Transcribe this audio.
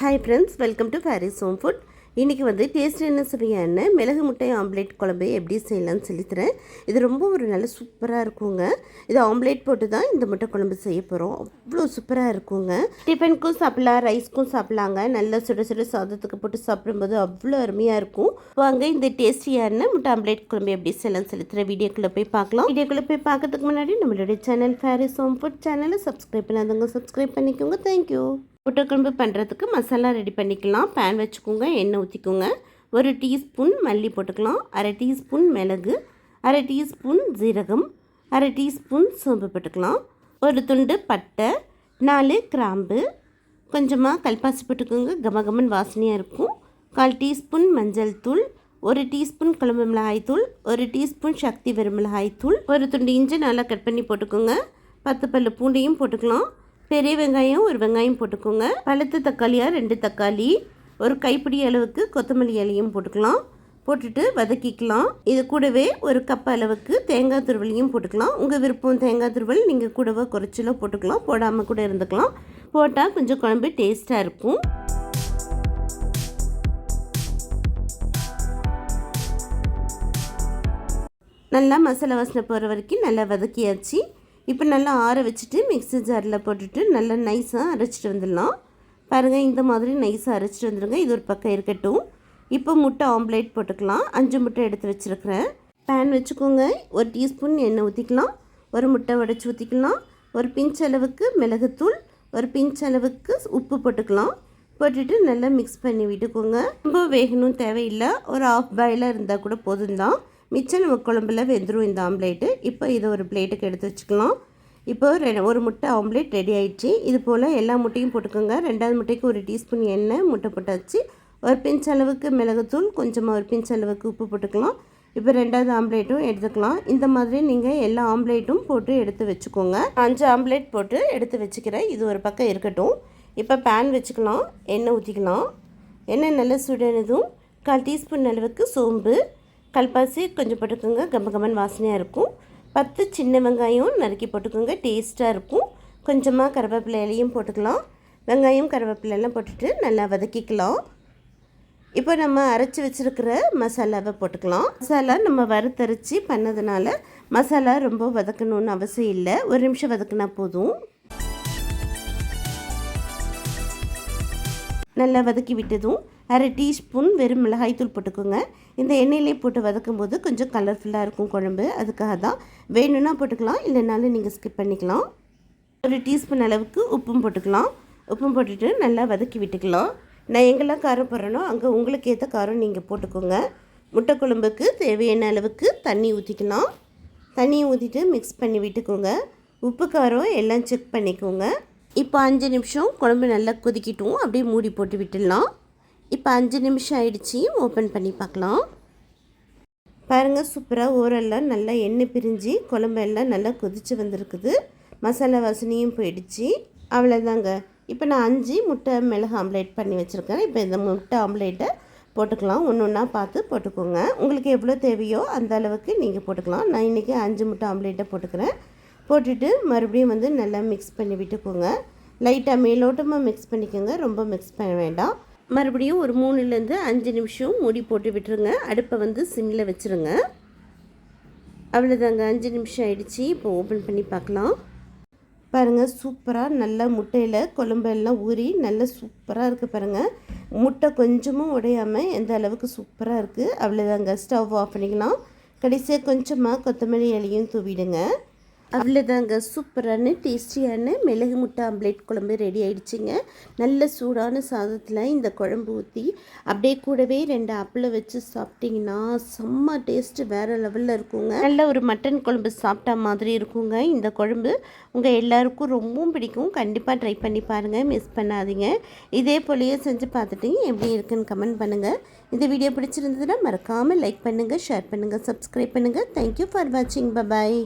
Hi friends welcome to Fairy's home food இன்றைக்கி வந்து டேஸ்டியான சுவையான மிளகு முட்டை ஆம்லேட் குழம்பு எப்படி செய்யலாம்னு சொல்லித்தரேன். இது ரொம்ப ஒரு நல்ல சூப்பராக இருக்குங்க. இது ஆம்லேட் போட்டு தான் இந்த முட்டை குழம்பு செய்ய போகிறோம் அவ்வளோ சூப்பராக இருக்குங்க. டிஃபனுக்கும் சாப்பிட்லாம் ரைஸ்க்கும் சாப்பிட்லாங்க. நல்லா சுட சுட சாதத்துக்கு போட்டு சாப்பிடும்போது அவ்வளோ அருமையாக இருக்கும். வாங்க இந்த டேஸ்டியான முட்டை ஆம்லேட் குழம்பு எப்படி செய்யலாம்னு சொல்லித்தரேன். வீடியோக்குள்ளே போய் பார்க்கலாம். வீடியோக்குள்ளே போய் பார்க்கறதுக்கு முன்னாடி நம்மளுடைய சேனல் ஃபேரிஸ் ஹோம் ஃபுட் சேனலை சப்ஸ்கிரைப் பண்ணாதவங்க சப்ஸ்கிரைப் பண்ணிக்கோங்க. தேங்க்யூ முட்டைக்குழம்பு பண்ணுறதுக்கு மசாலா ரெடி பண்ணிக்கலாம். பேன் வச்சுக்கோங்க எண்ணெய் ஊற்றிக்கோங்க ஒரு டீஸ்பூன் மல்லி போட்டுக்கலாம். அரை டீஸ்பூன் மிளகு அரை டீஸ்பூன் ஜீரகம் அரை டீஸ்பூன் சோம்பு போட்டுக்கலாம். ஒரு துண்டு பட்டை நாலு கிராம்பு. கொஞ்சமாக கல்பாசி போட்டுக்கோங்க கமகமன் வாசனையாக இருக்கும். கால் டீஸ்பூன் மஞ்சள் தூள் ஒரு டீஸ்பூன் குழம்பு மிளகாய் தூள் ஒரு டீஸ்பூன் சக்தி வெறும் மிளகாய் தூள். ஒரு துண்டு இஞ்சி நல்லா கட் பண்ணி போட்டுக்கோங்க. பத்து பல்லு பூண்டையும் போட்டுக்கலாம். பெரிய வெங்காயம் ஒரு வெங்காயம் போட்டுக்கோங்க. பழுத்த தக்காளியாக ரெண்டு தக்காளி. ஒரு கைப்பிடி அளவுக்கு கொத்தமல்லி இலையும் போட்டுக்கலாம். போட்டுட்டு வதக்கிக்கலாம். இது கூடவே ஒரு கப் அளவுக்கு தேங்காய் துருவலையும் போட்டுக்கலாம். உங்கள் விருப்பம் தேங்காய் துருவல் நீங்கள் கூடவோ குறைச்சிலோ போட்டுக்கலாம். போடாமல் கூட இருந்துக்கலாம். போட்டால் கொஞ்சம் குழம்பு டேஸ்ட்டாக இருக்கும். நல்லா மசாலா வாசனை போகிற வரைக்கும் நல்லா வதக்கியாச்சு. இப்போ நல்லா ஆற வச்சுட்டு மிக்ஸி ஜாரில் போட்டுட்டு நல்லா நைஸாக அரைச்சிட்டு வந்துடலாம். பாருங்கள் இந்த மாதிரி நைஸாக அரைச்சிட்டு வந்துடுங்க. இது ஒரு பக்கம் இருக்கட்டும். இப்போ முட்டை ஆம்லேட் போட்டுக்கலாம். அஞ்சு முட்டை எடுத்து வச்சுருக்கிறேன். பேன் வச்சுக்கோங்க. ஒரு டீஸ்பூன் எண்ணெய் ஊற்றிக்கலாம். ஒரு முட்டை உடச்சி ஊற்றிக்கலாம். ஒரு பிஞ்ச் அளவுக்கு மிளகுத்தூள் ஒரு பிஞ்ச் அளவுக்கு உப்பு போட்டுக்கலாம். போட்டுட்டு நல்லா மிக்ஸ் பண்ணி விட்டுக்கோங்க. ரொம்ப வேகணும் தேவையில்லை. ஒரு ஆஃப் பாயிலாக இருந்தால் கூட போதும் தான் மிச்சம் நம்ம குழம்புல வெந்துடும் இந்த ஆம்லேட்டு. இப்போ இதை ஒரு பிளேட்டுக்கு எடுத்து வச்சுக்கலாம். இப்போ ரெ ஒரு முட்டை ஆம்லேட் ரெடி ஆயிடுச்சு. இது போல் எல்லா முட்டையும் போட்டுக்கோங்க. ரெண்டாவது முட்டைக்கு ஒரு டீஸ்பூன் எண்ணெய் முட்டை போட்டாச்சு ஒரு பிஞ்ச் அளவுக்கு மிளகுத்தூள் கொஞ்சமாக ஒரு பிஞ்ச் அளவுக்கு உப்பு போட்டுக்கலாம். இப்போ ரெண்டாவது ஆம்லேட்டும் எடுத்துக்கலாம். இந்த மாதிரி நீங்கள் எல்லா ஆம்லேட்டும் போட்டு எடுத்து வச்சுக்கோங்க. அஞ்சு ஆம்லேட் போட்டு எடுத்து வச்சுக்கிறேன் இது ஒரு பக்கம் இருக்கட்டும். இப்போ பேன் வச்சுக்கலாம். எண்ணெய் ஊற்றிக்கலாம் எண்ணெய் நல்லா சுடனதும் கால் டீஸ்பூன் அளவுக்கு சோம்பு. கல்பாசி கொஞ்சம் போட்டுக்கோங்க. கம்ம கம்மன் வாசனையாக இருக்கும். பத்து சின்ன வெங்காயம் நறுக்கி போட்டுக்கோங்க. டேஸ்ட்டாக இருக்கும். கொஞ்சமாக கருவேப்பிலை இலையும் போட்டுக்கலாம். வெங்காயம் கருவேப்பிலை எல்லாம் போட்டுட்டு நல்லா வதக்கிக்கலாம். இப்போ நம்ம அரைச்சி வச்சுருக்கிற மசாலாவை போட்டுக்கலாம். மசாலா நம்ம வறுத்தரைச்சி பண்ணதுனால மசாலா ரொம்ப வதக்கணும்னு அவசியம் இல்லை. ஒரு நிமிஷம் வதக்குனா போதும். நல்லா வதக்கி விட்டதும் அரை டீஸ்பூன் வெறும் மிளகாய்த்தூள் போட்டுக்கோங்க. இந்த எண்ணெயிலே போட்டு வதக்கும் போது கொஞ்சம் கலர்ஃபுல்லாக இருக்கும் குழம்பு. அதுக்காக தான் வேணும்னா போட்டுக்கலாம் இல்லைனாலும் நீங்கள் ஸ்கிப் பண்ணிக்கலாம். ஒரு டீஸ்பூன் அளவுக்கு உப்பும் போட்டுக்கலாம். உப்பும் போட்டுட்டு நல்லா வதக்கி விட்டுக்கலாம். நான் எங்கெல்லாம் காரம் போடுறேனோ அங்கே உங்களுக்கு ஏற்ற காரம் நீங்கள் போட்டுக்கோங்க. முட்டை குழம்புக்கு தேவையான அளவுக்கு தண்ணி ஊற்றிக்கலாம் தண்ணியை ஊற்றிட்டு மிக்ஸ் பண்ணி விட்டுக்கோங்க. உப்பு காரம் எல்லாம் செக் பண்ணிக்கோங்க. இப்போ அஞ்சு நிமிஷம் குழம்பு நல்லா கொதிக்கிட்டோம். அப்படியே மூடி போட்டு விட்டுடலாம். இப்போ அஞ்சு நிமிஷம் ஆயிடுச்சு. ஓப்பன் பண்ணி பார்க்கலாம். பாருங்கள் சூப்பராக ஓரெல்லாம் நல்லா எண்ணெய் பிரிஞ்சு குழம்பெல்லாம் நல்லா கொதித்து வந்திருக்குது. மசாலா வாசனையும் போயிடுச்சு. அவ்வளோதாங்க இப்போ நான் அஞ்சு முட்டை மிளகு ஆம்லேட் பண்ணி வச்சுருக்கேன். இப்போ இந்த முட்டை ஆம்லேட்டை போட்டுக்கலாம். ஒன்று ஒன்றா பார்த்து போட்டுக்கோங்க. உங்களுக்கு எவ்வளோ தேவையோ அந்த அளவுக்கு நீங்கள் போட்டுக்கலாம். நான் இன்றைக்கி அஞ்சு முட்டை ஆம்லேட்டை போட்டுக்கிறேன். போட்டுட்டு மறுபடியும் வந்து நல்லா மிக்ஸ் பண்ணி விட்டுக்கோங்க. லைட்டாக மேலோட்டமாக மிக்ஸ் பண்ணிக்கோங்க. ரொம்ப மிக்ஸ் பண்ண வேண்டாம். மறுபடியும் ஒரு மூணுலேருந்து அஞ்சு நிமிஷம் மூடி போட்டு விட்டுருங்க. அடுப்பை வந்து சிம்மில் வச்சுருங்க. அவ்வளோதாங்க அஞ்சு நிமிஷம் ஆயிடுச்சு. இப்போ ஓப்பன் பண்ணி பார்க்கலாம். பாருங்கள் சூப்பராக நல்லா முட்டையில் குழம்பெல்லாம் ஊறி நல்லா சூப்பராக இருக்குது பாருங்கள் முட்டை கொஞ்சமும் உடையாமல் எந்த அளவுக்கு சூப்பராக இருக்குது அவ்வளோதாங்க ஸ்டவ் ஆஃப் பண்ணிக்கலாம். கடைசியாக கொஞ்சமாக கொத்தமல்லி இலையும் தூவிடுங்க. அவ்வளோதாங்க சூப்பரான டேஸ்டியான மிளகு முட்டை ஆம்லேட் குழம்பு ரெடி ஆயிடுச்சுங்க. நல்ல சூடான சாதத்தில் இந்த குழம்பு ஊற்றி அப்படியே கூடவே ரெண்டு ஆப்பிளை வச்சு சாப்பிட்டிங்கன்னா செம்ம டேஸ்ட்டு வேறு லெவலில் இருக்குங்க. நல்ல ஒரு மட்டன் குழம்பு சாப்பிட்டா மாதிரி இருக்குங்க இந்த குழம்பு. உங்கள் எல்லாருக்கும் ரொம்பவும் பிடிக்கும். கண்டிப்பாக ட்ரை பண்ணி பாருங்கள் மிஸ் பண்ணாதீங்க. இதே போலயே செஞ்சு பார்த்துட்டு எப்படி இருக்குன்னு கமெண்ட் பண்ணுங்கள் இந்த வீடியோ பிடிச்சிருந்ததுன்னா மறக்காமல் லைக் பண்ணுங்கள் ஷேர் பண்ணுங்கள் சப்ஸ்கிரைப் பண்ணுங்கள் தேங்க்யூ ஃபார் வாட்சிங் பபாய்